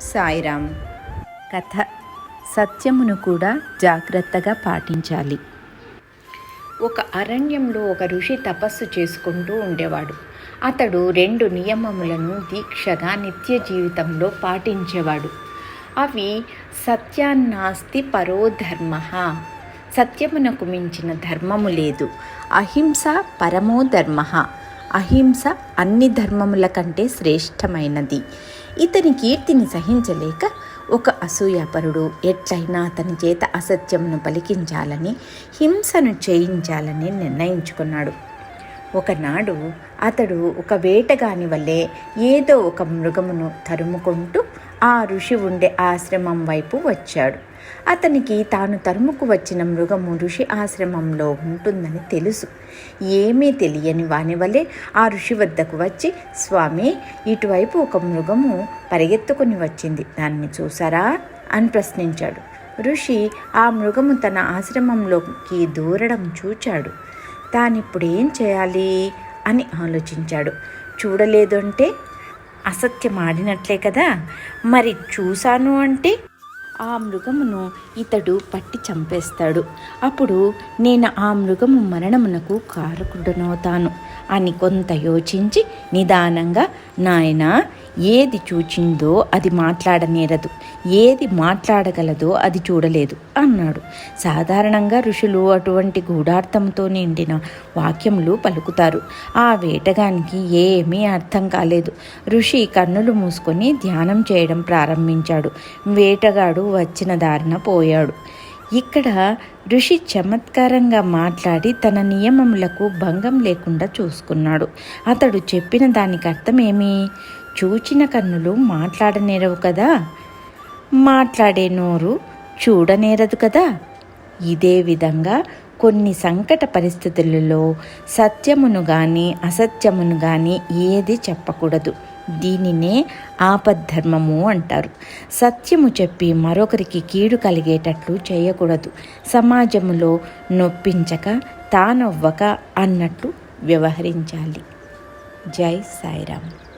సాయిరామ్. కథ సత్యమును కూడా జాగ్రత్తగా పాటించాలి. ఒక అరణ్యంలో ఒక ఋషి తపస్సు చేసుకుంటూ ఉండేవాడు. అతడు రెండు నియమములను దీక్షగా నిత్య జీవితంలో పాటించేవాడు. అవి సత్యాన్నాస్తి పరోధర్మ సత్యమునకు మించిన ధర్మము లేదు. అహింస పరమో ధర్మ. అహింస అన్ని ధర్మముల కంటే శ్రేష్టమైనది. ఇతని కీర్తిని సహించలేక ఒక అసూయాపరుడు ఎట్లయినా అతని చేత అసత్యమును పలికించాలని హింసను చేయించాలని నిర్ణయించుకున్నాడు. ఒకనాడు అతడు ఒక వేటగాని వల్లే ఏదో ఒక మృగమును తరుముకుంటూ ఆ ఋషి ఉండే ఆశ్రమం వైపు వచ్చాడు. అతనికి తాను తరుముకు వచ్చిన మృగము ఋషి ఆశ్రమంలో ఉంటుందని తెలుసు. ఏమీ తెలియని వాని వలె ఆ ఋషి వద్దకు వచ్చి స్వామి ఇటువైపు ఒక మృగము పరిగెత్తుకుని వచ్చింది. దాన్ని చూసారా అని ప్రశ్నించాడు. ఋషి ఆ మృగము తన ఆశ్రమంలోకి దూరడం చూచాడు. తానిప్పుడు ఏం చేయాలి? అని ఆలోచించాడు. చూడలేదు అసత్యం ఆడినట్లే కదా? మరి చూశాను అంటే? ఆ మృగమును ఇతడు పట్టి చంపేస్తాడు. అప్పుడు నేను ఆ మృగము మరణమునకు కారకుడనవుతాను అని కొంత యోచించి నిదానంగా నాయన ఏది చూచిందో అది మాట్లాడనేరదు. ఏది మాట్లాడగలదో అది చూడలేదు అన్నాడు. సాధారణంగా ఋషులు అటువంటి గూఢార్థంతో నిండిన వాక్యములు పలుకుతారు. ఆ వేటగానికి ఏమీ అర్థం కాలేదు. ఋషి కన్నులు మూసుకొని ధ్యానం చేయడం ప్రారంభించాడు. వేటగాడు వచ్చిన దారిన పోయాడు. ఇక్కడ ఋషి చమత్కారంగా మాట్లాడి తన నియమములకు భంగం లేకుండా చూసుకున్నాడు. అతడు చెప్పిన దానికి అర్థమేమి? చూచిన కన్నులు మాట్లాడనేరవు కదా? మాట్లాడే నోరు చూడనేరదు కదా? ఇదే విధంగా కొన్ని సంకట పరిస్థితులలో సత్యమును కానీ అసత్యమును కానీ ఏది చెప్పకూడదు. దీనినే ఆపద్ధర్మము అంటారు. సత్యము చెప్పి మరొకరికి కీడు కలిగేటట్లు చేయకూడదు. సమాజములో నొప్పించక తానవ్వక అన్నట్టు వ్యవహరించాలి. జై సాయిరామ్.